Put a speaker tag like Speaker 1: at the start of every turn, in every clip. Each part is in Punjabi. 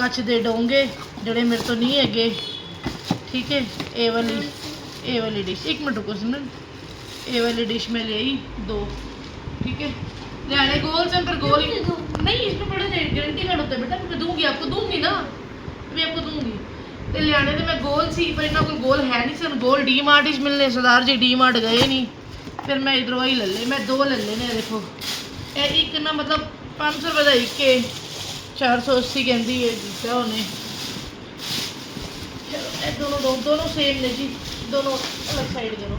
Speaker 1: ਕੱਚ ਦੇ ਡੋਂਗੇ ਜਿਹੜੇ ਮੇਰੇ ਤੋਂ ਨਹੀਂ ਹੈਗੇ ਠੀਕ ਹੈ ਇਹ ਵਾਲੀ ਇਹ ਵਾਲੀ ਡਿਸ਼ ਇੱਕ ਮਿੰਟ ਰੁਕੋ ਸਿਮਰਨ ਇਹ ਵਾਲੀ डिश में ले आई दो ठीक है लियाने गोल से पर गोल ही नहीं इसमें बड़ा गारंटी कार्ड होता है बेटा मैं दूंगी आपको दूंगी ना मैं आपको दूंगी ਤੇ ਲਿਆਣੇ ਤੇ ਮੈਂ ਗੋਲ ਸੀ ਪਰ ਇਹਨਾਂ ਕੋਲ ਗੋਲ ਹੈ ਨਹੀਂ ਸਨ ਗੋਲ ਡੀ ਮਾਰਟ ਵਿੱਚ ਮਿਲਨੇ ਸਰਦਾਰ ਜੀ ਡੀ ਮਾਰਟ ਗਏ ਨਹੀਂ ਫਿਰ ਮੈਂ ਇਧਰੋਂ ਹੀ ਲੈ ਲਏ ਮੈਂ ਦੋ ਲੈ ਲਏ ਨੇ ਇਹ ਦੇਖੋ ਇਹ ਇੱਕ ਨਾ ਮਤਲਬ 500 ਰੁਪਏ ਦਾ ਇੱਕ ਹੈ 480 ਕਹਿੰਦੀ ਹੈ ਦਿੱਤਾ ਉਹਨੇ। ਚਲੋ ਇਹ ਦੋਨੋਂ ਦੋ ਦੋਨੋਂ ਸੇਮ ਨੇ ਜੀ। ਦੋਨੋਂ ਅਲੱਗ ਸਾਈਡ ਕਰੋ।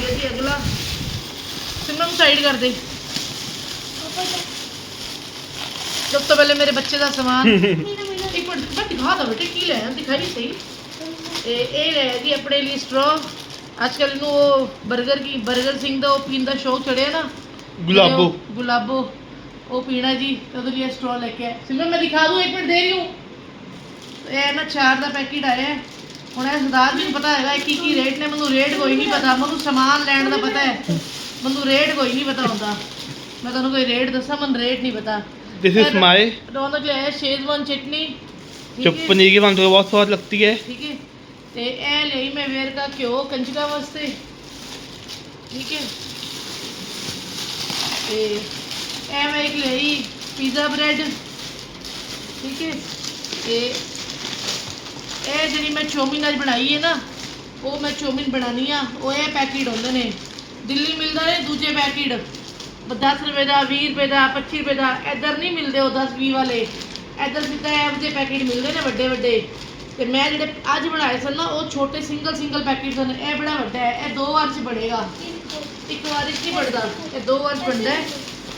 Speaker 1: ਗਿਆ ਜੀ ਅਗਲਾ। ਸਿਮਰਨ ਸਾਈਡ ਕਰ ਦੇ। ਸਭ ਤੋਂ ਪਹਿਲੇ ਮੇਰੇ ਬੱਚੇ ਦਾ ਸਮਾਨ। ਇੱਕ ਮਿੰਟ ਮੈਂ ਦਿਖਾ ਦਾਂ ਬੇਟੇ ਕੀ ਲਿਆ ਦਿਖਾਈ ਸਹੀ? ਤੇ ਇਹ ਲਿਆ ਜੀ ਆਪਣੇ ਲਈ ਸਟ੍ਰੋ ਅੱਜ ਕੱਲ ਇਹਨੂੰ ਉਹ 버ਗਰ ਕੀ 버ਗਰ ਸਿੰਘ ਦਾ ਉਹ ਪੀਣ ਦਾ ਸ਼ੌਕ ਚੜਿਆ ਨਾ।
Speaker 2: ਗੁਲਾਬੋ।
Speaker 1: ਉਹ ਪੀਣਾ ਜੀ ਤੇ ਉਹਦੇ ਲਈ ਸਟ੍ਰੋ ਲੈ ਕੇ ਆਏ ਸਿਮਰਨ ਮੈਂ ਦਿਖਾ ਦੂੰ ਇੱਕ ਮਿੰਟ ਦੇ ਰਹੀ ਹੂੰ ਇਹ ਨਾ ਚਾਰ ਦਾ ਪੈਕੇਟ ਆਇਆ ਹੈ। ਹੁਣ ਇਹ ਸਰਦਾਰ ਜੀ ਨੂੰ ਪਤਾ ਹੈਗਾ ਇਹ ਕੀ ਕੀ ਰੇਟ ਨੇ ਮੈਨੂੰ ਰੇਟ ਕੋਈ ਨਹੀਂ ਪਤਾ ਮੈਨੂੰ ਸਮਾਨ ਲੈਣ ਦਾ ਪਤਾ ਹੈ ਮੈਨੂੰ ਰੇਟ ਕੋਈ ਨਹੀਂ ਪਤਾ ਹੁੰਦਾ ਮੈਂ ਤੁਹਾਨੂੰ ਕੋਈ ਰੇਟ ਦੱਸਾਂ ਮੈਨੂੰ ਰੇਟ ਨਹੀਂ ਪਤਾ
Speaker 2: दिस इज माय
Speaker 1: ਰੌਣਕ ਲਿਆ ਸ਼ੇਜ਼ਵਾਨ ਚਟਨੀ ਠੀਕ
Speaker 2: जो
Speaker 1: ਹੈ
Speaker 2: पनीर की बनती है बहुत स्वाद लगती है
Speaker 1: ਠੀਕ ਹੈ ਤੇ ਇਹ ਲਈ ਮੈਂ ਵੇਰ ਦਾ ਘਿਓ ਕੰਜਕਾ ਵਾਸਤੇ ਠੀਕ ਹੈ ਤੇ ਇਹ ਮੈਂ ਇੱਕ ਲਈ ਪੀਜ਼ਾ ਬ੍ਰੈਡ ਠੀਕ ਹੈ? ਤੇ ਇਹ ਜਿਹੜੀ ਮੈਂ ਚੌਮਿਨ ਅੱਜ ਬਣਾਈ ਹੈ ਨਾ, ਉਹ ਮੈਂ ਚੌਮਿਨ ਬਣਾਉਣੀ ਆ, ਉਹ ਇਹ ਪੈਕੇਟ ਹੁੰਦੇ ਨੇ। ਦਿੱਲੀ ਮਿਲਦਾ ਨੇ ਦੂਜੇ ਪੈਕੇਟ 10 ਰੁਪਏ ਦਾ 20 ਰੁਪਏ ਦਾ 25 ਰੁਪਏ ਦਾ, ਇੱਧਰ ਨਹੀਂ ਮਿਲਦੇ ਉਹ 10 20 ਵਾਲੇ। ਇੱਧਰ ਸਿੱਧਾ ਇਹੋ ਜਿਹੇ ਪੈਕੇਟ ਮਿਲਦੇ ਨੇ ਵੱਡੇ ਵੱਡੇ। ਤੇ ਮੈਂ ਜਿਹੜੇ ਅੱਜ ਬਣਾਏ ਸਨ ਨਾ, ਉਹ ਛੋਟੇ ਸਿੰਗਲ ਸਿੰਗਲ ਪੈਕੇਟ ਸਨ। ਇਹ ਬੜਾ ਵੱਡਾ ਹੈ, ਇਹ ਦੋ ਵਾਰ ਚ ਬਣੇਗਾ। ਇੱਕ ਵਾਰ ਚ ਨਹੀਂ ਬਣਦਾ। ਇਹ ਦੋ ਵਾਰ ਚ ਬਣਦਾ ਹੈ।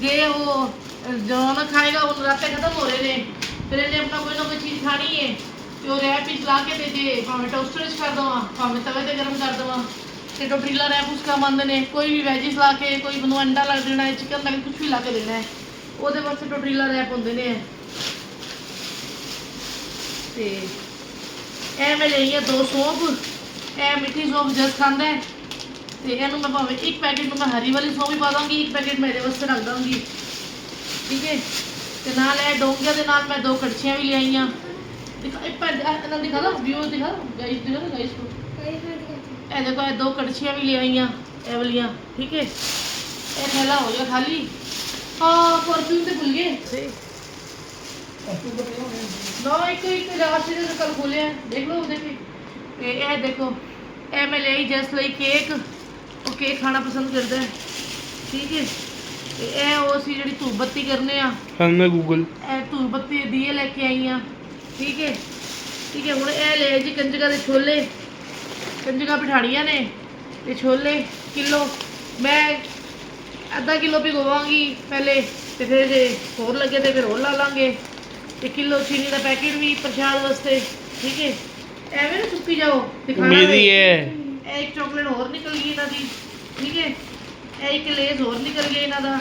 Speaker 1: ਜੇ ਉਹ ਜੋ ਨਾ ਖਾਏਗਾ ਉਹ ਰਾਤੇ ਖਤਮ ਹੋ ਰਹੇ ਨੇ। ਫਿਰ ਇਹਨੇ ਆਪਣਾ ਕੋਈ ਨਾ ਕੋਈ ਚੀਜ਼ ਖਾਣੀ ਹੈ ਤੇ ਉਹ ਰੈਪ ਵਿੱਚ ਲਾ ਕੇ ਦੇ ਦੇ, ਭਾਵੇਂ ਟੋਸਟਰ ਵਿੱਚ ਕਰ ਦਵਾਂ, ਭਾਵੇਂ ਤਵੇ ਤੇ ਗਰਮ ਕਰ ਦਵਾਂ। ਤੇ ਟੋਟਰੀਲਾ ਰੈਪ ਉਸ ਕੰਮ ਆਉਂਦੇ ਨੇ। ਕੋਈ ਵੀ ਵੈਜਿਸ ਲਾ ਕੇ, ਕੋਈ ਮੈਨੂੰ ਅੰਡਾ ਲਾ ਦੇਣਾ ਹੈ ਚਿਕਨ ਦਾ ਕੁਝ ਵੀ ਲਾ ਕੇ ਦੇਣਾ ਹੈ ਉਹਦੇ ਵਾਸਤੇ ਟੋਟਰੀਲਾ ਰੈਪ ਹੁੰਦੇ ਨੇ। ਤੇ ਇਹ ਮੈਂ ਲਈ ਹੈ ਦੋ ਸੌਂਫ ਇਹ ਮਿੱਠੀ ਸੌਂਫ ਜਸ ਖਾਂਦਾ ਹੈ ਤੇ ਇਹਨੂੰ ਮੈਂ ਭਾਵੇਂ ਇੱਕ ਪੈਕੇਟ ਨੂੰ ਮੈਂ ਹਰੀ ਵਾਲੀ ਸੌਂਫ ਵੀ ਪਾ ਦਾਂਗੀ ਇੱਕ ਪੈਕੇਟ ਮੇਰੇ ਵਾਸਤੇ ਰੱਖ ਦਾਂਗੀ ਠੀਕ ਹੈ? ਤੇ ਨਾਲ ਇਹ ਡੋਂਗਿਆਂ ਦੇ ਨਾਲ ਮੈਂ ਦੋ ਕੜਛੀਆਂ ਵੀ ਲਿਆਈਆਂ। ਦਿਖਾ ਇਹ ਪਰ ਇਹਨਾਂ ਦਿਖਾ ਦੋ ਵੀਊ ਦਿਖਾ ਗਾਈਸ ਦਿਖਾ ਦੋ ਗਾਈਸ ਕੋ ਇਹ ਦੇਖੋ ਇਹ ਦੋ ਕੜਛੀਆਂ ਵੀ ਲਿਆਈਆਂ ਇਹ ਵਾਲੀਆਂ। ਠੀਕ ਹੈ? ਇਹ ਥੈਲਾ ਹੋ ਗਿਆ ਖਾਲੀ। ਹਾਂ ਪਰਫਿਊਮ ਤੇ ਭੁੱਲ ਗਏ। ਨਾ ਇੱਕ ਇੱਕ ਰਾਸ਼ੀ ਦੇ ਕੱਲ ਖੋਲਿਆ। ਦੇਖ ਲਓ ਦੇਖੀ ਤੇ। ਇਹ ਦੇਖੋ ਇਹ ਮੈਂ ਲਈ ਜਸ ਲਈ ਕੇਕ ਉਹ ਕੇਕ ਖਾਣਾ ਪਸੰਦ ਕਰਦਾ ਹੈ। ਠੀਕ ਹੈ। ਤੇ ਇਹ ਉਹ ਸੀ ਜਿਹੜੀ ਧੂਪ ਬੱਤੀ ਕਰਨੇ ਆ
Speaker 2: ਹਾਂ ਮੈਂ ਗੂਗਲ
Speaker 1: ਇਹ ਧੂਪ ਬੱਤੀ ਦੇ ਦੀਏ ਲੈ ਕੇ ਆਈ ਆ। ਠੀਕ ਹੈ। ਠੀਕ ਹੈ ਹੁਣ ਇਹ ਲੈ ਜੀ ਕੰਜਗਾ ਦੇ ਛੋਲੇ। ਕੰਜਗਾ ਪਠਾਣੀਆਂ ਨੇ ਤੇ ਛੋਲੇ ਕਿਲੋ। ਮੈਂ ਅੱਧਾ ਕਿਲੋ ਭਿਗੋਵਾਂਗੀ ਪਹਿਲੇ ਤੇ ਫਿਰ ਜੇ ਹੋਰ ਲੱਗੇ ਤੇ ਫਿਰ ਹੋਰ ਲਾ ਲਾਂਗੇ। ਤੇ ਕਿਲੋ ਚੀਨੀ ਦਾ ਪੈਕੇਟ ਵੀ ਪ੍ਰਸ਼ਾਦ ਵਾਸਤੇ। ਠੀਕ ਹੈ। ਐਵੇਂ ਨਾ ਸੁੱਕੀ ਜਾਓ ਦਿਖਾਣਾ
Speaker 2: ਮੇਰੀ
Speaker 1: ਹੈ।
Speaker 2: है
Speaker 1: ਇਹ ਇੱਕ ਚਾਕਲੇਟ ਹੋਰ ਨਿਕਲ ਗਈ ਇਹਨਾਂ ਦੀ ਠੀਕ ਹੈ ਇਹ ਇੱਕ ਲੇਜ਼ ਹੋਰ ਨਿਕਲ ਗਿਆ ਇਹਨਾਂ ਦਾ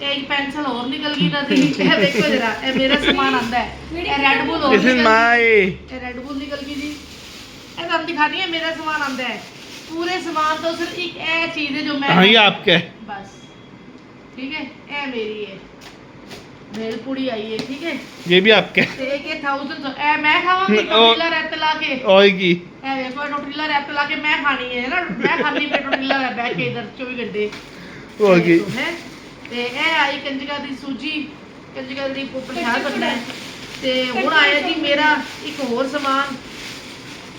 Speaker 1: ਇਹ ਇੱਕ ਪੈਨਸਲ ਹੋਰ ਨਿਕਲ ਗਈ ਇਹਨਾਂ ਦੀ ਇਹ ਦੇਖੋ ਜਰਾ ਇਹ ਮੇਰਾ ਸਮਾਨ ਆਂਦਾ ਹੈ ਇਹ ਰੈੱਡ ਬੁੱਲ ਹੋਰ
Speaker 2: दिस इज
Speaker 1: ਨਿਕਲ ਗਈ।
Speaker 2: माय
Speaker 1: ਇਹ ਰੈੱਡ ਬੁੱਲ ਨਿਕਲ ਗਈ ਜੀ ਇਹ ਤੁਹਾਨੂੰ ਦਿਖਾਣੀ ਹੈ ਮੇਰਾ ਸਮਾਨ ਆਂਦਾ ਹੈ ਪੂਰੇ ਸਮਾਨ ਤੋਂ ਸਿਰਫ ਇੱਕ ਇਹ ਚੀਜ਼ ਹੈ ਜੋ ਮੈਂ
Speaker 2: हाँ ये आपका है
Speaker 1: ਬਸ ਠੀਕ ਹੈ ਇਹ ਮੇਰੀ ਹੈ ਭੇਲ ਪੂੜੀ ਆਈ ਹੈ ਠੀਕ ਹੈ
Speaker 2: ये भी आपका है
Speaker 1: ਤੇ ਇੱਕ ਇਹ 1000 ਇਹ ਮੈਂ ਖਾਵਾਂਗੀ
Speaker 2: ਉਹ-
Speaker 1: ਟੋਟੀਲਾ ਰੈਪ ਲਾ ਕੇ
Speaker 2: और की
Speaker 1: ਇਹ ਵੇਖੋ ਟੋਟੀਲਾ ਰੈਪ ਲਾ ਕੇ ਮੈਂ ਖਾਣੀ ਹੈ ਨਾ ਮੈਂ ਖਾਣੀ ਪਈ ਟੋਟੀਲਾ ਰੈਪ ਬੈਠ ਕੇ ਇਧਰ 24 ਘੰਟੇ
Speaker 2: और की
Speaker 1: ਹੈ ਤੇ ਇਹ ਆਈ ਕੰਜਕਾ ਦੀ ਸੂਜੀ ਕੰਜਕਾ ਦੀ ਪ੍ਰਸ਼ਾਦ ਬਣਨਾ ਹੈ ਤੇ ਹੁਣ ਆਇਆ ਜੀ ਮੇਰਾ ਇੱਕ ਹੋਰ ਸਮਾਨ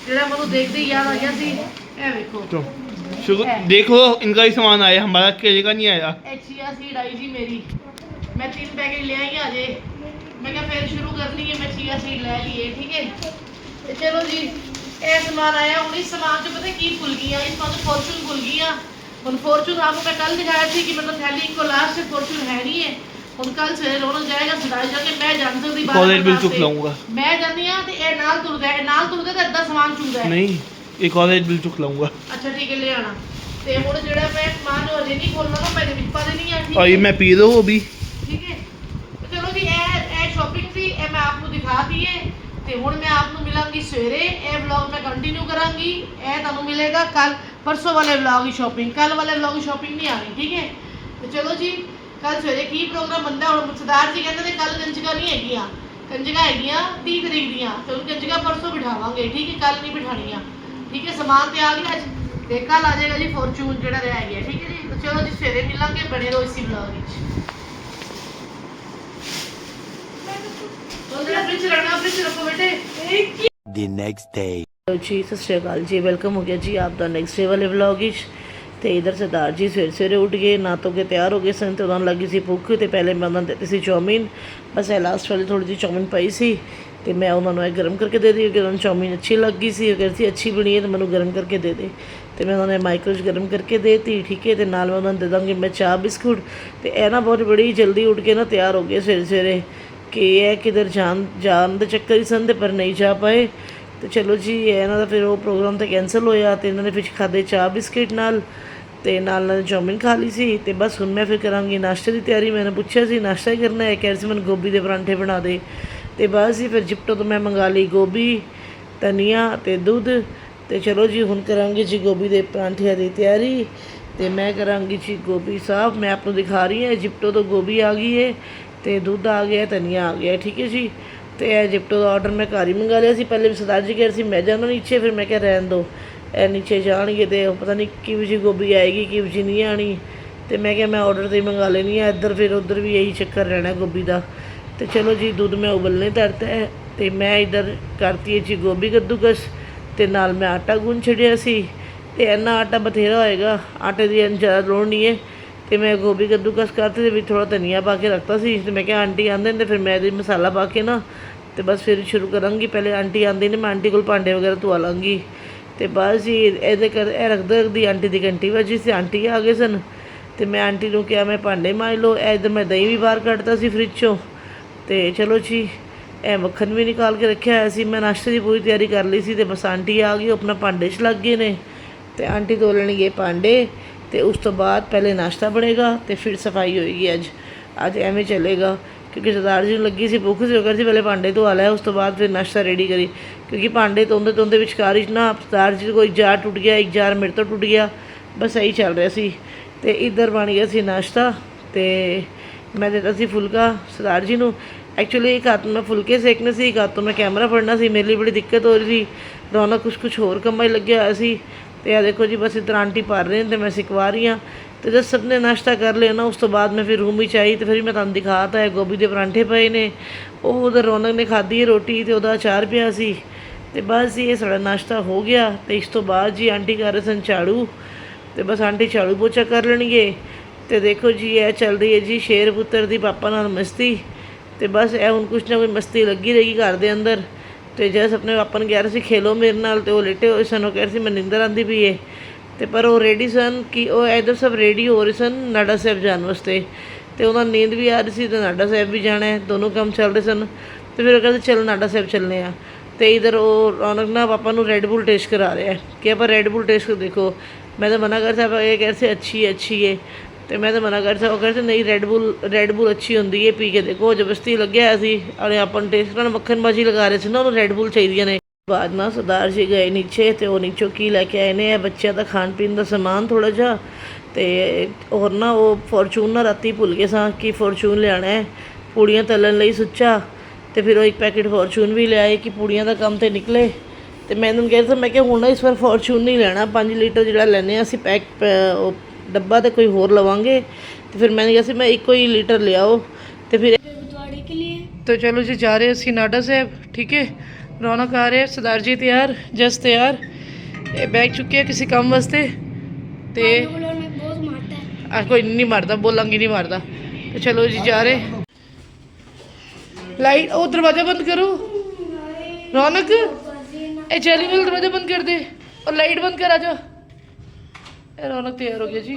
Speaker 1: ਜਿਹੜਾ ਮੈਨੂੰ ਦੇਖਦੇ ਹੀ ਯਾਦ ਆ ਗਿਆ ਸੀ ਇਹ ਵੇਖੋ
Speaker 2: तो शुरू देख लो इनका ही सामान आया हमारा केले का नहीं आया
Speaker 1: ਇਹ ਚੀਆ ਸੀਡ ਆਈ ਜੀ ਮੇਰੀ ਮੈਂ ਤਿੰਨ ਪੈਕੇਟ ਲਿਆ ਹੀ ਅਜੇ ਮੈਂ ਕਿਹਾ ਫਿਰ ਸ਼ੁਰੂ ਕਰਨੀ ਹੈ ਮੈਂ ਚੀਆ ਸੀਡ ਲੈ ਲਈਏ ਠੀਕ ਹੈ? ਤੇ ਚਲੋ ਜੀ ਇਹ ਸਮਾਨ ਆਇਆ ਹੁਣ ਇਸ ਸਮਾਨ ਚ ਪਤਾ ਕੀ ਭੁੱਲ ਗਈ ਆ ਇਸ ਮਾਂ ਤੋਂ ਫੋਰਚੂਨ ਭੁੱਲ ਗਈ ਆ। ਹੁਣ ਫੋਰਚੂਨ ਆਪਕੋ ਮੈਂ ਕੱਲ ਦਿਖਾਇਆ ਸੀ ਕਿ ਮਤਲਬ ਥੈਲੀ ਇੱਕੋ ਲਾਸਟ ਤੇ ਫੋਰਚੂਨ ਹੈ ਨਹੀਂ ਹੈ। ਹੁਣ ਕੱਲ ਸਵੇਰ ਉਹਨਾਂ ਜਾਏਗਾ ਸਦਾਈ ਜਾ ਕੇ ਮੈਂ ਜਾਂਦੀ ਉਹਦੀ
Speaker 2: ਬਾਤ ਕਾਲਜ
Speaker 1: ਬਿਲ
Speaker 2: ਚੁੱਕ ਲਵਾਂਗਾ
Speaker 1: ਮੈਂ ਜਾਂਦੀ ਆ ਤੇ ਇਹ ਨਾਲ ਤੁਰਦਾ ਹੈ ਨਾਲ ਤੁਰਦਾ ਤਾਂ ਅੱਧਾ ਸਮਾਨ ਚੁੰਦਾ ਹੈ।
Speaker 2: ਨਹੀਂ ਇਹ ਕਾਲਜ ਬਿਲ ਚੁੱਕ ਲਵਾਂਗਾ
Speaker 1: ਅੱਛਾ ਠੀਕ ਹੈ ਲੈ ਆਣਾ ਤੇ ਹੁਣ ਜਿਹੜਾ ਮੈਂ ਸਮਾਨ ਹੋ ਜੇ ਨਹੀਂ ਖੋਲਣਾ ਮੈਂ ਦੇ ਵਿੱਚ ਪਾ ਦੇਣੀ ਆ ਠੀਕ ਹੈ? ਭਾਈ ਮੈਂ ਪੀ ਲਵਾਂ ਉਹ ਵੀ? ਮੈਂ ਆਪ ਤੇ ਹੁਣ ਮੈਂ ਆਪ ਨੂੰ ਮਿਲਾਂਗੀ ਸਵੇਰੇ, ਇਹ ਵਲੌਗ ਮੈਂ ਕੰਟੀਨਿਊ ਕਰਾਂਗੀ, ਇਹ ਤੁਹਾਨੂੰ ਮਿਲੇਗਾ ਕੱਲ ਪਰਸੋਂ ਵਾਲੇ ਵਲੌਗ ਦੀ ਸ਼ਾਪਿੰਗ ਕੱਲ ਵਾਲੇ ਵਲੌਗ ਦੀ ਸ਼ਾਪਿੰਗ ਨਹੀਂ ਆਣੀ ਠੀਕ ਹੈ? ਤੇ ਚਲੋ ਜੀ ਕੱਲ ਸਵੇਰੇ ਕੀ ਪ੍ਰੋਗਰਾਮ ਬੰਦਾ ਹੁਣ ਸਰਦਾਰ ਜੀ ਕਹਿੰਦੇ ਨੇ ਕੱਲ ਕੰਜਕਾਂ ਨਹੀਂ ਹੈਗੀਆਂ, ਕੰਜਕਾਂ ਹੈਗੀਆਂ 30 ਤਰੀਕ ਦੀਆਂ, ਤੇ ਹੁਣ ਕੰਜਕਾਂ ਪਰਸੋਂ ਬਿਠਾਵਾਂਗੇ, ਠੀਕ ਹੈ? ਕੱਲ ਨਹੀਂ ਬਿਠਾਣੀਆਂ ਠੀਕ ਹੈ? ਸਮਾਨ ਤੇ ਆ ਗਿਆ ਅੱਜ, ਤੇ ਕੱਲ ਆ ਜਾਏਗਾ ਜੀ ਫੋਰਚੂਨ ਜਿਹੜਾ ਰਹਿ ਗਿਆ, ਠੀਕ ਹੈ ਜੀ? ਚਲੋ ਜੀ, ਸਵੇਰੇ ਮਿਲਾਂਗੇ ਬਣੇ ਰਹੋ ਇਸੀ ਵਲੌਗ ਵਿੱਚ ਉਹਦੇ ਫ੍ਰਿਜ ਰੱਖਣਾ ਫ੍ਰਿਜ ਰੱਖੋ ਬੇਟੇ
Speaker 3: the next day.
Speaker 1: ਹੈਲੋ ਜੀ ਸਤਿ ਸ਼੍ਰੀ ਅਕਾਲ ਜੀ ਵੈਲਕਮ ਹੋ ਗਿਆ ਜੀ ਆਪ ਦਾ ਨੈਕਸਟ ਡੇ ਵਾਲੇ ਵਲੌਗ ਵਿੱਚ। ਤੇ ਇਧਰ ਸਰਦਾਰ ਜੀ ਸਵੇਰੇ ਸਵੇਰੇ ਉੱਠ ਗਏ ਨਾ ਧੋ ਕੇ ਤਿਆਰ ਹੋ ਗਏ ਸਨ ਤੇ ਉਹਨਾਂ ਨੂੰ ਲੱਗੀ ਸੀ ਭੁੱਖ ਤੇ ਪਹਿਲੇ ਮੈਂ ਉਹਨਾਂ ਨੂੰ ਦਿੱਤੀ ਸੀ ਚੌਮੀਨ। ਬਸ ਇਹ ਲਾਸਟ ਵਾਲੀ ਥੋੜੀ ਜਿਹੀ ਚੌਮੀਨ ਪਈ ਸੀ ਤੇ ਮੈਂ ਉਹਨਾਂ ਨੂੰ ਇਹ ਗਰਮ ਕਰਕੇ ਦੇ ਦਿੱਤੀ ਕਿਉਂਕਿ ਉਹਨਾਂ ਨੂੰ ਚੌਮੀਨ ਅੱਛੀ ਲੱਗੀ ਸੀ। ਉਹ ਕਹਿੰਦੀ ਸੀ ਅੱਛੀ ਬਣੀ ਹੈ ਤੇ ਮੈਨੂੰ ਗਰਮ ਕਰਕੇ ਦੇ ਦੇ। ਤੇ ਮੈਂ ਉਹਨਾਂ ਨੇ ਮਾਈਕਰੋ 'ਚ ਗਰਮ ਕਰਕੇ ਦੇ ਦਿੱਤੀ ਠੀਕ ਹੈ ਤੇ ਨਾਲ ਮੈਂ ਉਹਨਾਂ ਨੂੰ ਦੇ ਦਾਂਗੀ ਮੈਂ ਚਾਹ ਬਿਸਕੁਟ। ਤੇ ਇਹ ਨਾ ਬਹੁਤ ਬੜੀ ਜਲਦੀ ਉੱਠ ਕੇ ਨਾ ਤਿਆਰ ਹੋ ਗਏ ਸਵੇਰੇ ਸਵੇਰੇ। ਕਿ ਇਹ ਕਿਧਰ ਜਾਣ ਜਾਣ ਦੇ ਚੱਕਰ ਹੀ ਸਨ ਤੇ ਪਰ ਨਹੀਂ ਜਾ ਪਾਏ। ਤੇ ਚਲੋ ਜੀ ਇਹਨਾਂ ਦਾ ਫਿਰ ਉਹ ਪ੍ਰੋਗਰਾਮ ਤਾਂ ਕੈਨਸਲ ਹੋਇਆ ਤੇ ਇਹਨਾਂ ਨੇ ਫਿਰ ਖਾਦੇ ਚਾਹ ਬਿਸਕਿਟ ਨਾਲ ਤੇ ਨਾਲ ਨਾਲ ਚੌਮਿਨ ਖਾ ਲਈ ਸੀ। ਤੇ ਬਸ ਹੁਣ ਮੈਂ ਫਿਰ ਕਰਾਂਗੀ ਨਾਸ਼ਤੇ ਦੀ ਤਿਆਰੀ। ਮੈंने ਪੁੱਛਿਆ ਸੀ, ਨਾਸ਼ਤਾ ਹੀ ਕਰਨਾ ਹੈ? ਕਹਿ ਰਹੀ ਸੀ ਮੈਨੂੰ ਗੋਭੀ ਦੇ ਪਰਾਂਠੇ ਬਣਾ ਦੇ। ਤੇ ਬਸ ਜੀ, ਫਿਰ ਜਿਪਟੋ ਤੋਂ ਮੈਂ ਮੰਗਾ ਲਈ ਗੋਭੀ, ਧਨੀਆ ਤੇ ਦੁੱਧ। ਤੇ ਚਲੋ ਜੀ, ਹੁਣ ਕਰਾਂਗੇ ਜੀ ਗੋਭੀ ਦੇ ਪਰਾਂਠਿਆਂ ਦੀ ਤਿਆਰੀ। ਤੇ ਮੈਂ ਕਰਾਂਗੀ ਜੀ ਗੋਭੀ ਸਾਫ਼। ਮੈਂ ਆਪ ਨੂੰ ਦਿਖਾ ਰਹੀ ਹਾਂ ਜਿਪਟੋ ਤੋਂ ਗੋਭੀ ਆ ਗਈ ਹੈ ਤੇ ਦੁੱਧ ਆ ਗਿਆ, ਧਨੀਆ ਆ ਗਿਆ, ਠੀਕ ਹੈ ਜੀ। ਤੇ ਇਹ ਜਿਪਟੋ ਦਾ ਆਰਡਰ ਮੈਂ ਘਰ ਹੀ ਮੰਗਾ ਲਿਆ ਸੀ। ਪਹਿਲੇ ਵੀ ਸਰਦਾਰ ਜੀ ਕਹਿ ਰਹੇ ਸੀ, ਮੈਂ ਜਾਣਾ ਨੀਚੇ ਫਿਰ ਮੈਂ ਕਿਹਾ ਰਹਿਣ ਦੋ। ਇਹ ਨੀਚੇ ਜਾਣਗੇ ਤੇ ਉਹ ਪਤਾ ਨਹੀਂ ਕਿਹੋ ਜਿਹੀ ਗੋਭੀ ਆਏਗੀ ਕਿਹੋ ਜਿਹੀ ਨਹੀਂ ਆਣੀ। ਤੇ ਮੈਂ ਕਿਹਾ ਮੈਂ ਆਰਡਰ ਤੇ ਹੀ ਮੰਗਾ ਲੈਣੀ ਆ, ਇੱਧਰ ਫਿਰ ਉੱਧਰ ਵੀ ਇਹੀ ਚੱਕਰ ਰਹਿਣਾ ਗੋਭੀ ਦਾ। ਤੇ ਚਲੋ ਜੀ, ਦੁੱਧ ਮੈਂ ਉਬਲਣੇ ਧਰਤਾ ਹੈ। ਤੇ ਮੈਂ ਇੱਧਰ ਕਰਤੀ ਹੈ ਜੀ ਗੋਭੀ ਕੱਦੂਕਸ। ਤੇ ਨਾਲ ਮੈਂ ਆਟਾ ਗੁੰਨ ਛੜਿਆ ਸੀ। ਤੇ ਇੰਨਾ ਆਟਾ ਬਥੇਰਾ ਹੋਏਗਾ, ਆਟੇ ਦੀ ਇੰਨੀ ਜ਼ਿਆਦਾ ਲੋੜ ਨਹੀਂ ਹੈ। ਤੇ ਮੈਂ ਗੋਭੀ ਕੱਦੂਕਸ ਕਰਤੀ ਤੇ ਵਿੱਚ ਥੋੜਾ ਧਨੀਆ ਪਾ ਕੇ ਰੱਖਤਾ ਸੀ। ਤੇ ਮੈਂ ਕਿਹਾ, ਆਂਟੀ ਆਂਦੇ ਨੇ ਤੇ ਫਿਰ ਮੈਂ ਇਹਦੇ ਮਸਾਲਾ ਪਾ ਕੇ ਨਾ, ਤੇ ਬਸ ਫਿਰ ਸ਼ੁਰੂ ਕਰਾਂਗੀ। ਪਹਿਲੇ ਆਂਟੀ ਆਂਦੀ ਨੇ, ਮੈਂ ਆਂਟੀ ਕੋਲ ਭਾਂਡੇ ਵਗੈਰਾ ਧਵਾ ਲਾਂਗੀ। ਤੇ ਬਸ ਜੀ, ਇਹਦੇ ਕਰ, ਇਹ ਰੱਖਦੇ ਰੱਖਦੀ ਆਂਟੀ ਦੀ ਘੰਟੀ ਵੱਜੀ ਸੀ। ਆਂਟੀ ਆ ਗਏ ਸਨ। ਤੇ ਮੈਂ ਆਂਟੀ ਨੂੰ ਕਿਹਾ, ਮੈਂ ਭਾਂਡੇ ਮਾਂਜ ਲਓ। ਇਹ ਮੈਂ ਦਹੀਂ ਵੀ ਬਾਹਰ ਕੱਢਤਾ ਸੀ ਫ੍ਰਿਜ। ਚੋਂ ਤੇ ਚਲੋ ਜੀ, ਇਹ ਮੱਖਣ ਵੀ ਨਿਕਾਲ ਕੇ ਰੱਖਿਆ ਹੋਇਆ ਸੀ। ਮੈਂ ਨਾਸ਼ਤੇ ਦੀ ਪੂਰੀ ਤਿਆਰੀ ਕਰ ਲਈ ਸੀ ਤੇ ਬਸ ਆਂਟੀ ਆ ਗਈ। ਉਹ ਆਪਣਾ ਭਾਂਡੇ 'ਚ ਲੱਗ ਗਏ ਨੇ। ਤੇ ਆਂਟੀ ਧੋ ਲੈਣਗੇ ਭਾਂਡੇ। ਤੇ ਉਸ ਤੋਂ ਬਾਅਦ ਪਹਿਲੇ ਨਾਸ਼ਤਾ ਬਣੇਗਾ ਤੇ ਫਿਰ ਸਫ਼ਾਈ ਹੋਏਗੀ ਅੱਜ। ਅੱਜ ਐਵੇਂ ਚੱਲੇਗਾ, ਕਿਉਂਕਿ ਸਰਦਾਰ ਜੀ ਨੂੰ ਲੱਗੀ ਸੀ ਭੁੱਖ ਸੀ ਉਹ ਕਹਿੰਦੇ ਪਹਿਲੇ ਭਾਂਡੇ ਧੋ ਲਿਆ ਉਸ ਤੋਂ ਬਾਅਦ ਫਿਰ ਨਾਸ਼ਤਾ ਰੈਡੀ ਕਰੀ। ਕਿਉਂਕਿ ਭਾਂਡੇ ਧੋਂਦੇ ਧੋਂਦੇ ਵਿਚਕਾਰ ਹੀ ਨਾ ਸਰਦਾਰ ਜੀ ਦਾ ਕੋਈ ਜਾਰ ਟੁੱਟ ਗਿਆ, ਇੱਕ ਜਾਰ ਮੇਰੇ ਤੋਂ ਟੁੱਟ ਗਿਆ, ਬਸ ਇਹੀ ਚੱਲ ਰਿਹਾ ਸੀ। ਤੇ ਇੱਧਰ ਬਣ ਗਿਆ ਸੀ ਨਾਸ਼ਤਾ ਤੇ ਮੈਂ ਦਿੱਤਾ ਸੀ ਫੁਲਕਾ ਸਰਦਾਰ ਜੀ ਨੂੰ। ਐਕਚੁਅਲੀ ਇੱਕ ਹੱਥ ਮੈਂ ਫੁਲਕੇ ਸੇਕਨੇ ਸੀ, ਇੱਕ ਹੱਥ ਤੋਂ ਮੈਂ ਕੈਮਰਾ ਫੜਨਾ ਸੀ, ਮੇਰੇ ਲਈ ਬੜੀ ਦਿੱਕਤ ਹੋ ਰਹੀ ਸੀ। ਰੌਣਕ ਕੁਛ ਕੁਛ ਹੋਰ ਕੰਮਾਂ 'ਚ ਲੱਗਿਆ ਹੋਇਆ ਸੀ। ਤੇ ਆ ਦੇਖੋ ਜੀ, ਬਸ ਇੱਧਰ ਆਂਟੀ ਭਰ ਰਹੇ ਨੇ ਤੇ ਮੈਂ ਸਿਕਵਾ ਰਹੀ ਹਾਂ ਤੇ ਜਦ ਸਭ ਨੇ ਨਾਸ਼ਤਾ ਕਰ ਲਿਆ ਨਾ, ਉਸ ਤੋਂ ਬਾਅਦ ਮੈਂ ਫਿਰ ਰੂਮ ਵਿੱਚ ਆਈ ਤੇ ਫਿਰ ਮੈਂ ਤੁਹਾਨੂੰ ਦਿਖਾਤਾ ਹੈ ਗੋਭੀ ਦੇ ਪਰਾਂਠੇ ਪਏ ਨੇ। ਉਹ ਉਧਰ ਰੌਣਕ ਨੇ ਖਾਧੀ ਹੈ ਰੋਟੀ ਤੇ ਉਹਦਾ ਅਚਾਰ ਪਿਆ ਸੀ। ਤੇ ਬਸ ਜੀ, ਇਹ ਸਾਡਾ ਨਾਸ਼ਤਾ ਹੋ ਗਿਆ ਤੇ ਇਸ ਤੋਂ ਬਾਅਦ ਜੀ ਆਂਟੀ ਕਰ ਰਹੇ ਸਨ ਝਾੜੂ। ਤੇ ਬਸ ਆਂਟੀ ਝਾੜੂ ਪੋਚਾ ਕਰ ਲੈਣਗੇ। ਤੇ ਦੇਖੋ ਜੀ, ਇਹ ਚੱਲ ਰਹੀ ਹੈ ਜੀ, ਸ਼ੇਰ ਪੁੱਤਰ ਦੀ ਪਾਪਾ ਨਾਲ ਮਸਤੀ। ਤੇ ਬਸ ਇਹ ਹੁਣ ਕੁਛ ਨਾ ਕੋਈ ਮਸਤੀ ਲੱਗੀ ਰਹੇਗੀ ਘਰ ਦੇ ਅੰਦਰ। ਤੇ ਜਸ ਆਪਣੇ ਪਾਪਾ ਨੂੰ ਕਹਿ ਰਹੇ ਸੀ, ਖੇਲੋ ਮੇਰੇ ਨਾਲ ਤੇ ਉਹ ਲੇਟੇ ਹੋਏ ਸਨ, ਉਹ ਕਹਿ ਰਹੇ ਸੀ ਮੈਂ ਨਿੰਦਰ ਆਂਦੀ ਪਈ ਏ। ਤੇ ਪਰ ਉਹ ਰੈਡੀ ਸਨ ਕਿ ਉਹ ਇੱਧਰ ਸਭ ਰੈਡੀ ਹੋ ਰਹੇ ਸਨ ਨਾਡਾ ਸਾਹਿਬ ਜਾਣ ਵਾਸਤੇ। ਤੇ ਉਹਨਾਂ ਨੂੰ ਨੀਂਦ ਵੀ ਆ ਰਹੀ ਸੀ ਤੇ ਨਾਡਾ ਸਾਹਿਬ ਵੀ ਜਾਣਾ ਹੈ, ਦੋਨੋਂ ਕੰਮ ਚੱਲ ਰਹੇ ਸਨ। ਤੇ ਫਿਰ ਉਹ ਕਹਿੰਦੇ, ਚਲੋ ਨਾਡਾ ਸਾਹਿਬ ਚੱਲਨੇ ਆ। ਤੇ ਇਧਰ ਉਹ ਰੌਣਕ ਨਾ ਪਾਪਾ ਨੂੰ ਰੈੱਡ ਬੁਲ ਟੇਸਟ ਕਰਾ ਰਿਹਾ ਹੈ। ਕਿ ਆਪਾਂ ਰੈੱਡ ਬੁਲ ਟੇਸਟ ਦੇਖੋ, ਮੈਂ ਤਾਂ ਮਨਾ ਕਰਤਾ ਪਰ ਇਹ ਕਹਿ ਰਹੇ ਸੀ, ਅੱਛੀ ਹੈ ਅੱਛੀ ਹੈ। ਤੇ ਮੈਂ ਤਾਂ ਮਨਾ ਕਰਤਾ ਉਹ ਕਹਿੰਦੇ ਨਹੀਂ ਰੈੱਡ ਬੁਲ ਰੈੱਡ ਬੁਲ ਅੱਛੀ ਹੁੰਦੀ ਹੈ ਪੀ ਕੇ ਦੇਖੋ ਜ਼ਬਰਦਸਤੀ ਲੱਗਿਆ ਹੋਇਆ ਸੀ ਔਰ ਆਪਾਂ ਨੂੰ ਟੇਸਟ ਕਰਨ ਮੱਖਣ ਬਾਜੀ ਲਗਾ ਰਹੇ ਸੀ ਨਾ, ਉਹਨੂੰ ਰੈੱਡ ਬੁਲ ਚਾਹੀਦੀਆਂ ਨੇ। ਬਾਅਦ ਨਾ ਸਰਦਾਰ ਜੀ ਗਏ ਨੀਚੇ, ਤੇ ਉਹ ਨੀਚੋਂ ਕੀ ਲੈ ਕੇ ਆਏ ਨੇ ਬੱਚਿਆਂ ਦਾ ਖਾਣ ਪੀਣ ਦਾ ਸਮਾਨ ਥੋੜਾ ਜਿਹਾ, ਤੇ ਹੋਰ ਨਾ ਉਹ ਫੋਰਚੂਨ ਨਾ ਰਾਤੀ ਭੁੱਲ ਗਏ ਸਾਂ ਕਿ ਫੋਰਚੂਨ ਲਿਆਣਾ ਹੈ, ਪੂੜੀਆਂ ਤਲਣ ਲਈ ਸੁੱਚਾ, ਤੇ ਫਿਰ ਉਹ ਇੱਕ ਪੈਕੇਟ ਫੋਰਚੂਨ ਵੀ ਲਿਆਏ ਕਿ ਪੂੜੀਆਂ ਦਾ ਕੰਮ ਤੇ ਨਿਕਲੇ। ਤੇ ਮੈਂ ਉਹਨੂੰ ਕਿਹਾ ਸੀ, ਮੈਂ ਕਿਹਾ ਹੁਣ ਨਾ ਇਸ ਵਾਰ ਫੋਰਚੂਨ ਨਹੀਂ ਲੈਣਾ 5 ਲੀਟਰ ਜਿਹੜਾ ਲੈਨੇ ਆ ਅਸੀਂ ਪੈਕ ਉਹ ਡੱਬਾ ਤੇ ਕੋਈ ਹੋਰ ਲਵਾਂਗੇ ਤੇ ਫਿਰ ਮੈਂ ਕਿਹਾ ਸੀ ਮੈਂ ਇੱਕੋ ਹੀ ਲੀਟਰ ਲਿਆਓ ਤੇ ਫਿਰ
Speaker 4: गुरुद्वारे के लिए
Speaker 1: तो चलो ਅਸੀਂ ਨਾਡਾ ਸਾਹਿਬ ਠੀਕ ਹੈ? ਰੌਣਕ ਆ ਰਹੇ ਸਰਦਾਰ ਜੀ ਤਿਆਰ ਜਸ ਤਿਆਰ। ਇਹ ਬੈਗ ਚੁੱਕਿਆ ਕਿਸੇ ਕੰਮ ਵਾਸਤੇ ਤੇ ਆ ਕੋਈ ਨਹੀਂ ਮਾਰਦਾ ਬੋਲਾਂਗੀ ਨਹੀਂ ਮਾਰਦਾ। ਤੇ ਚਲੋ ਜੀ ਜਾ ਰਹੇ। ਲਾਈਟ ਉਹ ਦਰਵਾਜ਼ਾ ਬੰਦ ਕਰੋ। ਰੌਣਕ। ਇਹ ਜੈਲੀ ਵਾਲਾ ਦਰਵਾਜ਼ਾ ਬੰਦ ਕਰ ਦੇ। ਔਰ ਲਾਈਟ ਬੰਦ ਕਰਾ ਜਾ ਇਹ ਰੌਣਕ ਤਿਆਰ ਹੋ ਗਿਆ ਜੀ।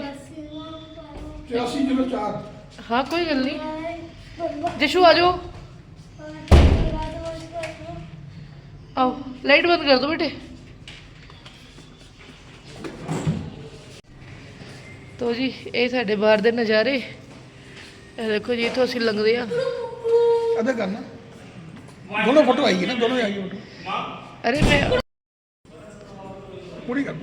Speaker 3: ਚੌਰਾਸੀ ਜੀਰੋ ਚਾਰ।
Speaker 1: ਹਾਂ ਕੋਈ ਗੱਲ ਨਹੀਂ। ਜਸ਼ੂ ਆ ਜਾਓ। ਆਓ ਲਾਈਟ ਬੰਦ ਕਰ ਦੋ ਬੇਟੇ। ਤੋ ਜੀ ਇਹ ਸਾਡੇ ਬਾਹਰ ਦੇ ਨਜ਼ਾਰੇ। ਇਹ ਦੇਖੋ ਜੀ ਇੱਥੋਂ ਅਸੀਂ ਲੰਘਦੇ ਆ
Speaker 3: ਅਦਾ ਕਰਨਾ ਦੋਨੋਂ ਫੋਟੋ ਆਈ ਹੈ ਨਾ ਦੋਨੋਂ ਆਈ ਫੋਟੋ।
Speaker 1: ਅਰੇ ਮੈਂ
Speaker 3: ਪੂਰੀ ਕਰ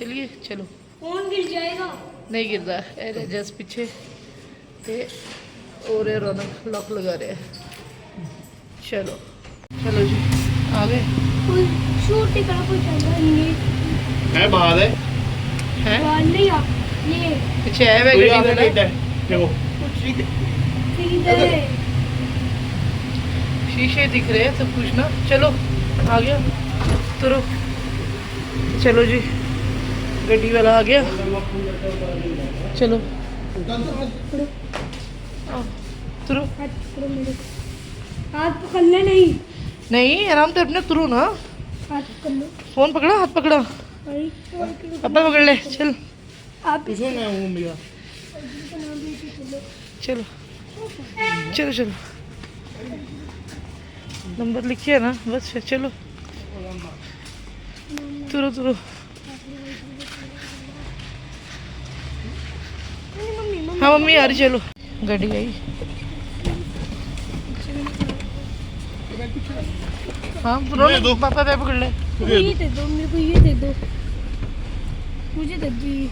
Speaker 1: ਚਲਿਏ ਚਲੋ
Speaker 4: फोन गिर जाएगा
Speaker 1: ਨਹੀਂ ਗਿਰਦਾ ਇਹ ਜਸ ਪਿੱਛੇ ਤੇ ਔਰ ਇਹ ਰੌਣਕ ਲੋਕ ਲਗਾ ਰਿਹਾ ਹੈ। ਚਲੋ ਚਲੋ ਜੀ ਆ ਗਏ
Speaker 4: कोई शूट ही करा कोई चल रहा नहीं है
Speaker 2: है बाहर है
Speaker 1: ਹੈ
Speaker 4: बाहर नहीं आ ये
Speaker 1: ਪਿੱਛੇ ਆਇਆ ਵੇ
Speaker 2: कोई
Speaker 1: ਗੱਡੀ
Speaker 2: आगे
Speaker 1: ਵਾਲਾ
Speaker 2: इधर देखो
Speaker 4: सीधे
Speaker 1: शीशे दिख रहे हैं सब कुछ ना चलो आ गया तुरो चलो जी गड्डी वाला आ गया चलो आओ, तुरो
Speaker 4: हाथ पकड़ो मेरे को हाथ पकड़ना नहीं
Speaker 1: नहीं आराम से अपने तुरो ना
Speaker 4: हाथ पकड़ लो
Speaker 1: फोन पकड़ा हाथ पकड़ा
Speaker 4: अरे और क्यों?
Speaker 1: पापा पकड़ ले चल
Speaker 4: आप
Speaker 2: किसको मैं हूँ भैया
Speaker 1: चलो चलो चलो नंबर लिखिए ना बस फिर चलो तुरो तुरो हाँ मम्मी आ रही चलो। गाड़ी आई हाँ
Speaker 2: दो।
Speaker 1: पापा पे पकड़ ले।
Speaker 4: मुझे ये दे दो मेरे को ये दे दो। मुझे दे दो ये।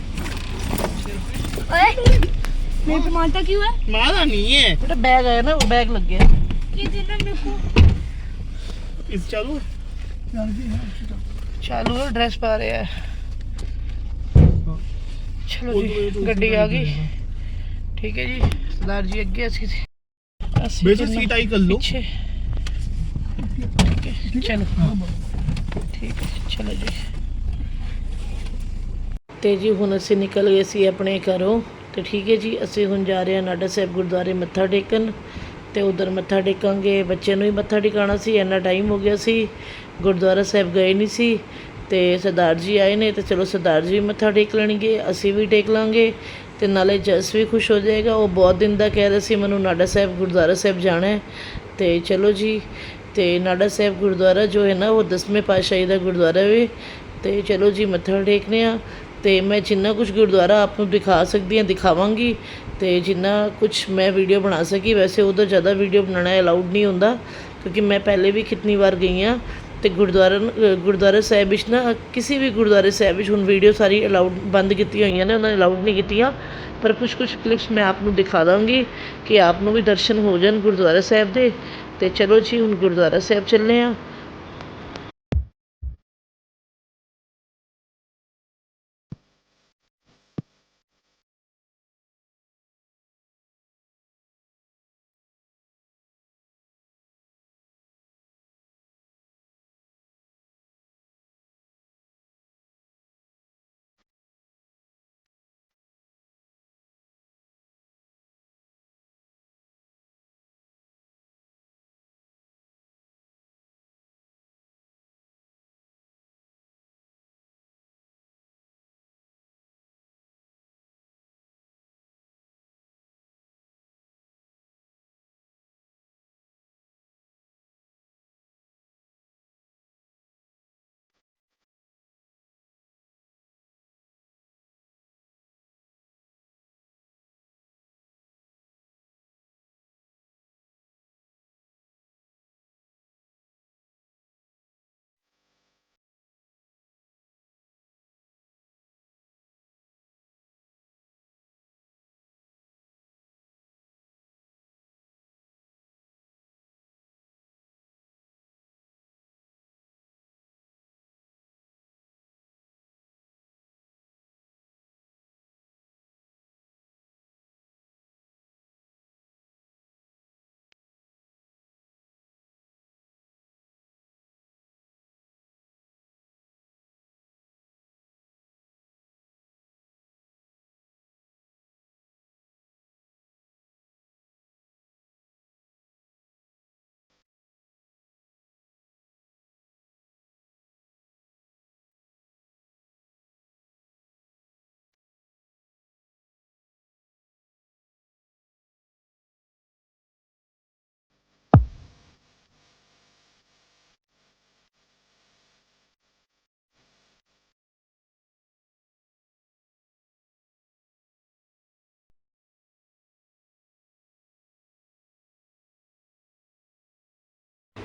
Speaker 4: मेरे पे मारता क्यों है?
Speaker 2: मारा नहीं है।
Speaker 1: बेटा बैग आया ना वो बैग लग गया।
Speaker 4: ये देना मेरे को।
Speaker 2: इस चालू
Speaker 1: चालू है ड्रेस पा रहे हैं। चलो जी गड्डी आ गई। ਠੀਕ ਹੈ ਜੀ। ਸਰਦਾਰ ਜੀ ਅੱਗੇ ਅਸੀਂ ਅਸੀਂ
Speaker 2: ਸੀਟ ਆਈ ਕਰ
Speaker 1: ਲਓ। ਠੀਕ ਹੈ। ਚਲੋ। ਜੀ ਤੇ ਜੀ ਹੁਣ ਅਸੀਂ ਨਿਕਲ ਗਏ ਸੀ ਆਪਣੇ ਘਰੋਂ। ਤੇ ਠੀਕ ਹੈ ਜੀ ਅਸੀਂ ਹੁਣ ਜਾ ਰਹੇ ਹਾਂ ਨਾਡਾ ਸਾਹਿਬ ਗੁਰਦੁਆਰੇ ਮੱਥਾ ਟੇਕਣ। ਤੇ ਉਧਰ ਮੱਥਾ ਟੇਕਾਂਗੇ ਬੱਚੇ ਨੂੰ ਹੀ ਮੱਥਾ ਟਿਕਾਣਾ ਸੀ ਇੰਨਾ ਟਾਈਮ ਹੋ ਗਿਆ ਸੀ। ਗੁਰਦੁਆਰਾ ਸਾਹਿਬ ਗਏ ਨਹੀਂ ਸੀ। ਤੇ ਸਰਦਾਰ ਜੀ ਆਏ ਨੇ ਤੇ ਚਲੋ ਸਰਦਾਰ ਜੀ ਮੱਥਾ ਟੇਕ ਲੈਣਗੇ ਅਸੀਂ ਵੀ ਟੇਕ ਲਾਂਗੇ। ਤੇ ਨਾਲੇ ਜਸ ਵੀ ਖੁਸ਼ ਹੋ ਜਾਏਗਾ। ਉਹ ਬਹੁਤ ਦਿਨ ਦਾ ਕਹਿ ਰਿਹਾ ਸੀ, ਮੈਨੂੰ ਨਾਡਾ ਸਾਹਿਬ ਗੁਰਦੁਆਰਾ ਸਾਹਿਬ ਜਾਣਾ ਹੈ। ਤੇ ਚਲੋ ਜੀ, ਤੇ ਨਾਡਾ ਸਾਹਿਬ ਗੁਰਦੁਆਰਾ ਜੋ ਹੈ ਨਾ, ਉਹ ਦਸਵੇਂ ਪਾਤਸ਼ਾਹੀ ਦਾ ਗੁਰਦੁਆਰਾ ਵੀ। ਤੇ ਚਲੋ ਜੀ, ਮੱਥਾ ਟੇਕਨੇ ਆ ਤੇ ਮੈਂ ਜਿੰਨਾ ਕੁਝ ਗੁਰਦੁਆਰਾ ਆਪ ਨੂੰ ਦਿਖਾ ਸਕਦੀ ਹਾਂ, ਦਿਖਾਵਾਂਗੀ। ਤੇ ਜਿੰਨਾ ਕੁਝ ਮੈਂ ਵੀਡੀਓ ਬਣਾ ਸਕੀ, ਵੈਸੇ ਉਦੋਂ ਜ਼ਿਆਦਾ ਵੀਡੀਓ ਬਣਾਉਣਾ ਅਲਾਉਡ ਨਹੀਂ ਹੁੰਦਾ, ਕਿਉਂਕਿ ਮੈਂ ਪਹਿਲੇ ਵੀ ਕਿੰਨੀ ਵਾਰ ਗਈ ਹਾਂ। ਅਤੇ ਗੁਰਦੁਆਰਾ ਗੁਰਦੁਆਰਾ ਸਾਹਿਬ ਵਿੱਚ ਨਾ, ਕਿਸੇ ਵੀ ਗੁਰਦੁਆਰੇ ਸਾਹਿਬ ਵਿੱਚ ਹੁਣ ਵੀਡੀਓ ਸਾਰੀ ਅਲਾਊਡ ਬੰਦ ਕੀਤੀਆਂ ਹੋਈਆਂ ਨੇ, ਉਹਨਾਂ ਨੇ ਅਲਾਉਡ ਨਹੀਂ ਕੀਤੀਆਂ। ਪਰ ਕੁਛ ਕੁਛ ਕਲਿੱਪਸ ਮੈਂ ਆਪ ਨੂੰ ਦਿਖਾ ਦਾਂਗੀ ਕਿ ਆਪ ਨੂੰ ਵੀ ਦਰਸ਼ਨ ਹੋ ਜਾਣ ਗੁਰਦੁਆਰਾ ਸਾਹਿਬ ਦੇ। ਅਤੇ ਚਲੋ ਜੀ, ਹੁਣ ਗੁਰਦੁਆਰਾ ਸਾਹਿਬ ਚੱਲੇ ਹਾਂ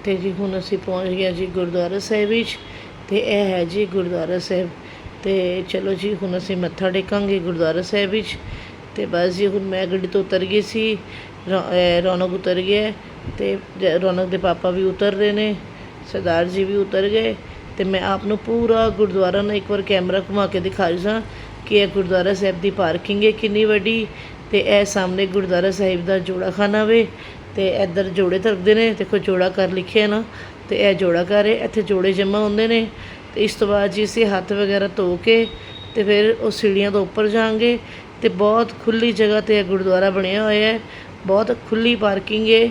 Speaker 1: ਤੇ ਜੀ ਹੁਣ ਅਸੀਂ ਪਹੁੰਚ ਗਏ ਜੀ ਗੁਰਦੁਆਰਾ ਸਾਹਿਬ ਵਿੱਚ ਤੇ ਇਹ ਹੈ ਜੀ ਗੁਰਦੁਆਰਾ ਸਾਹਿਬ। ਤੇ ਚਲੋ ਜੀ ਹੁਣ ਅਸੀਂ ਮੱਥਾ ਟੇਕਾਂਗੇ ਗੁਰਦੁਆਰਾ ਸਾਹਿਬ ਵਿੱਚ। ਤੇ ਬਸ ਜੀ ਹੁਣ ਮੈਂ ਗੱਡੀ ਤੋਂ ਉਤਰ ਗਈ ਸੀ, ਰੌ- ਰੌਣਕ ਉਤਰ ਗਿਆ ਹੈ ਤੇ ਰੌਣਕ ਦੇ ਪਾਪਾ ਵੀ ਉਤਰ ਰਹੇ ਨੇ, ਸਰਦਾਰ ਜੀ ਵੀ ਉਤਰ ਗਏ ਤੇ ਮੈਂ ਆਪ ਨੂੰ ਪੂਰਾ ਗੁਰਦੁਆਰਾ ਨਾਲ ਇੱਕ ਵਾਰ ਕੈਮਰਾ ਘੁਮਾ ਕੇ ਦਿਖਾ ਰਹੀ ਸਾਂ ਕਿ ਇਹ ਗੁਰਦੁਆਰਾ ਸਾਹਿਬ ਦੀ ਪਾਰਕਿੰਗ ਹੈ ਕਿੰਨੀ ਵੱਡੀ ਤੇ ਇਹ ਸਾਹਮਣੇ ਗੁਰਦੁਆਰਾ ਸਾਹਿਬ ਦਾ ਜੋੜਾਖਾਨਾ ਵੇ ਤੇ ਇੱਧਰ ਜੋੜੇ ਧਰਦੇ ਨੇ, ਦੇਖੋ ਜੋੜਾ ਕਰ ਲਿਖਿਆ ਨਾ, ਤੇ ਇਹ ਜੋੜਾ ਘਰ ਹੈ ਇੱਥੇ ਜੋੜੇ ਜਮ੍ਹਾਂ ਹੁੰਦੇ ਨੇ, ਤੇ ਇਸ ਤੋਂ ਬਾਅਦ ਜੀ ਅਸੀਂ ਹੱਥ ਵਗੈਰਾ ਧੋ ਕੇ ਤੇ ਫਿਰ ਉਹ ਸੀੜੀਆਂ ਤੋਂ ਉੱਪਰ ਜਾਾਂਗੇ ਤੇ ਬਹੁਤ ਖੁੱਲੀ ਜਗ੍ਹਾ ਤੇ ਇਹ ਗੁਰਦੁਆਰਾ ਬਣਿਆ ਹੋਇਆ ਹੈ, ਬਹੁਤ ਖੁੱਲੀ ਪਾਰਕਿੰਗ ਹੈ,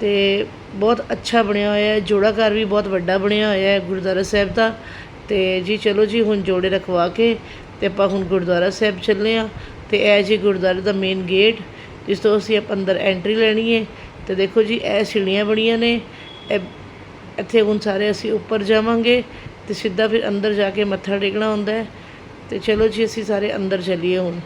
Speaker 1: ਤੇ ਬਹੁਤ ਅੱਛਾ ਬਣਿਆ ਹੋਇਆ ਹੈ, ਜੋੜਾ ਘਰ ਵੀ ਬਹੁਤ ਵੱਡਾ ਬਣਿਆ ਹੋਇਆ ਹੈ ਗੁਰਦੁਆਰਾ ਸਾਹਿਬ ਦਾ, ਤੇ ਜੀ ਚਲੋ ਜੀ ਹੁਣ ਜੋੜੇ ਰਖਵਾ ਕੇ ਤੇ ਆਪਾਂ ਹੁਣ ਗੁਰਦੁਆਰਾ ਸਾਹਿਬ ਚੱਲੇ ਆ ਤੇ ਇਹ ਜੀ ਗੁਰਦੁਆਰੇ ਦਾ ਮੇਨ ਗੇਟ ਜਿਸ ਤੋਂ ਅਸੀਂ ਅੰਦਰ ਐਂਟਰੀ ਲੈਣੀ ਹੈ ਤੇ ਦੇਖੋ ਜੀ, ਇਹ ਸੀੜੀਆਂ ਬਣੀਆਂ ਨੇ। ਇਹ ਇੱਥੇ ਹੁਣ ਸਾਰੇ ਅਸੀਂ ਉੱਪਰ ਜਾਵਾਂਗੇ ਤੇ ਸਿੱਧਾ ਫਿਰ ਅੰਦਰ ਜਾ ਕੇ ਮੱਥਾ ਟੇਕਣਾ ਹੁੰਦਾ ਹੈ। ਤੇ ਚਲੋ ਜੀ, ਅਸੀਂ ਸਾਰੇ ਅੰਦਰ ਚੱਲੀਏ ਹੁਣ।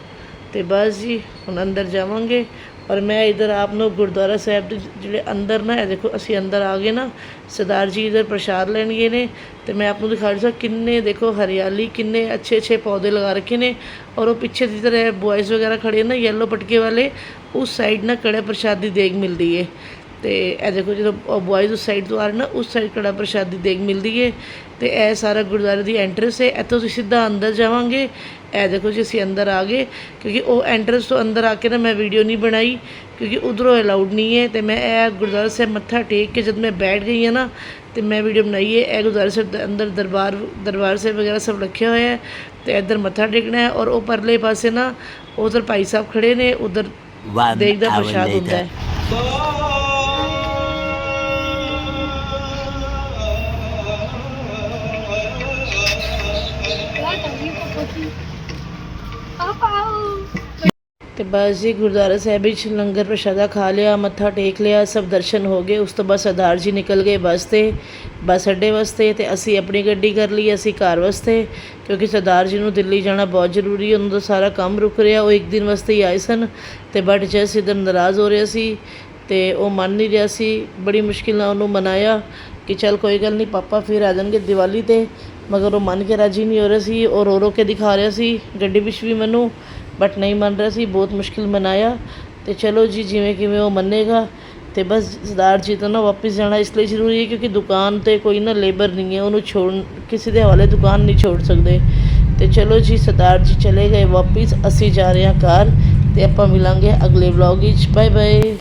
Speaker 1: ਤੇ ਬਸ ਜੀ, ਹੁਣ ਅੰਦਰ ਜਾਵਾਂਗੇ। ਔਰ ਮੈਂ ਇਧਰ ਆਪ ਨੂੰ ਗੁਰਦੁਆਰਾ ਸਾਹਿਬ ਦੇ ਜਿਹੜੇ ਅੰਦਰ ਨਾ, ਇਹ ਦੇਖੋ ਅਸੀਂ ਅੰਦਰ ਆ ਗਏ ਨਾ, ਸਰਦਾਰ ਜੀ ਇਧਰ ਪ੍ਰਸ਼ਾਦ ਲੈਣਗੇ ਨੇ, ਤੇ ਮੈਂ ਆਪ ਨੂੰ ਦਿਖਾ ਰਹੀ ਕਿੰਨੇ ਦੇਖੋ ਹਰਿਆਲੀ, ਕਿੰਨੇ ਅੱਛੇ ਅੱਛੇ ਪੌਦੇ ਲਗਾ ਰੱਖੇ ਨੇ, ਔਰ ਉਹ ਪਿੱਛੇ ਦੀ ਤਰ੍ਹਾਂ ਬॉयਜ਼ ਵਗੈਰਾ ਖੜੇ ਨਾ ਯੈਲੋ ਪਟਕੇ ਵਾਲੇ, ਉਸ ਸਾਈਡ ਨਾ ਕੜੇ ਪ੍ਰਸ਼ਾਦ ਦੀ ਦੇਗ ਮਿਲਦੀ ਹੈ ਤੇ ਇਹ ਦੇਖੋ ਜਦੋਂ ਬॉयਜ਼ ਉਸ ਸਾਈਡ ਤੋਂ ਆ ਰਹੇ ਨਾ ਉਸ ਸਾਈਡ ਕੜਾ ਪ੍ਰਸ਼ਾਦ ਦੀ ਦੇਗ ਮਿਲਦੀ ਹੈ ਤੇ ਇਹ ਸਾਰਾ ਗੁਰਦੁਆਰੇ ਦੀ ਐਂਟਰੈਂਸ ਹੈ ਇੱਥੋਂ ਅਸੀਂ ਸਿੱਧਾ ਅੰਦਰ ਜਾਵਾਂਗੇ ਇਹ ਦੇਖੋ ਜੀ ਅਸੀਂ ਅੰਦਰ ਆ ਗਏ ਕਿਉਂਕਿ ਉਹ ਐਂਟਰੈਂਸ ਤੋਂ ਅੰਦਰ ਆ ਕੇ ਨਾ ਮੈਂ ਵੀਡੀਓ ਨਹੀਂ ਬਣਾਈ ਕਿਉਂਕਿ ਉਧਰੋਂ ਅਲਾਉਡ ਨਹੀਂ ਹੈ ਤੇ ਮੈਂ ਇਹ ਗੁਰਦੁਆਰਾ ਸਾਹਿਬ ਮੱਥਾ ਟੇਕ ਕੇ ਜਦ ਮੈਂ ਬੈਠ ਗਈ ਹਾਂ ਨਾ ਤੇ ਮੈਂ ਵੀਡੀਓ ਬਣਾਈ ਹੈ ਇਹ ਗੁਰਦੁਆਰਾ ਸਾਹਿਬ ਦੇ ਅੰਦਰ ਦਰਬਾਰ ਦਰਬਾਰ ਸਾਹਿਬ ਵਗੈਰਾ ਸਭ ਰੱਖਿਆ ਹੋਇਆ ਹੈ ਤੇ ਇੱਧਰ ਮੱਥਾ ਟੇਕਣਾ ਹੈ ਔਰ ਉਹ ਪਰਲੇ ਪਾਸੇ ਨਾ ਉਧਰ ਭਾਈ ਸਾਹਿਬ ਖੜੇ ਨੇ ਉਧਰ
Speaker 5: One
Speaker 1: ਦੇਗ ਦਾ
Speaker 5: hour
Speaker 1: ਪ੍ਰਸ਼ਾਦ ਹੁੰਦਾ. ਹੈ ਤੇ ਬਸ ਜੀ ਗੁਰਦੁਆਰਾ ਸਾਹਿਬ ਵਿੱਚ ਲੰਗਰ ਪ੍ਰਸ਼ਾਦਾ ਖਾ ਲਿਆ, ਮੱਥਾ ਟੇਕ ਲਿਆ, ਸਭ ਦਰਸ਼ਨ ਹੋ ਗਏ। ਉਸ ਤੋਂ ਬਾਅਦ ਸਰਦਾਰ ਜੀ ਨਿਕਲ ਗਏ ਬੱਸ ਤੇ, ਬੱਸ ਅੱਡੇ ਵਾਸਤੇ ਤੇ ਅਸੀਂ ਆਪਣੀ ਗੱਡੀ ਕਰ ਲਈ, ਅਸੀਂ ਘਰ ਵਾਸਤੇ, ਕਿਉਂਕਿ ਸਰਦਾਰ ਜੀ ਨੂੰ ਦਿੱਲੀ ਜਾਣਾ ਬਹੁਤ ਜ਼ਰੂਰੀ ਹੈ। ਉਹਨਾਂ ਦਾ ਸਾਰਾ ਕੰਮ ਰੁਕ ਰਿਹਾ, ਉਹ ਇੱਕ ਦਿਨ ਵਾਸਤੇ ਹੀ ਆਏ ਸਨ, ਤੇ ਬਟ ਜਸ ਇਧਰ ਨਾਰਾਜ਼ ਹੋ ਰਿਹਾ ਸੀ ਤੇ ਉਹ ਮੰਨ ਨਹੀਂ ਰਿਹਾ ਸੀ। ਬੜੀ ਮੁਸ਼ਕਿਲ ਨਾਲ ਉਹਨੂੰ ਮਨਾਇਆ ਕਿ ਚੱਲ ਕੋਈ ਗੱਲ ਨਹੀਂ, ਪਾਪਾ ਫਿਰ ਆ ਜਾਣਗੇ ਦੀਵਾਲੀ ਤੇ, ਮਗਰ ਉਹ ਮੰਨ ਕੇ ਰਾਜੀ ਨਹੀਂ ਹੋ ਰਿਹਾ ਸੀ ਔਰ ਰੋ ਰੋ ਕੇ ਦਿਖਾ ਰਿਹਾ ਸੀ, ਗੱਡੀ ਵਿੱਚ ਵੀ ਮੈਨੂੰ ਬਟ ਨਹੀਂ ਮੰਨ ਰਿਹਾ ਸੀ ਬਹੁਤ ਮੁਸ਼ਕਿਲ ਮਨਾਇਆ ਤੇ ਚਲੋ ਜੀ ਜਿਵੇਂ ਕਿਵੇਂ ਉਹ ਮੰਨੇਗਾ ਤੇ ਬਸ ਸਰਦਾਰ ਜੀ ਤੋਂ ਨਾ ਵਾਪਸ ਜਾਣਾ ਇਸ ਲਈ ਜ਼ਰੂਰੀ ਹੈ ਕਿਉਂਕਿ ਦੁਕਾਨ ਤੇ ਕੋਈ ਨਾ ਲੇਬਰ ਨਹੀਂ ਹੈ ਉਹਨੂੰ ਛੋੜ ਕਿਸੇ ਦੇ ਹਵਾਲੇ ਦੁਕਾਨ ਨਹੀਂ ਛੋੜ ਸਕਦੇ ਤੇ ਚਲੋ ਜੀ ਸਰਦਾਰ ਜੀ ਚਲੇ ਗਏ ਵਾਪਸ ਅਸੀਂ ਜਾ ਰਹੇ ਹਾਂ ਘਰ ਤੇ ਆਪਾਂ ਮਿਲਾਂਗੇ ਅਗਲੇ ਵਲੌਗ ਵਿੱਚ ਬਾਏ ਬਾਏ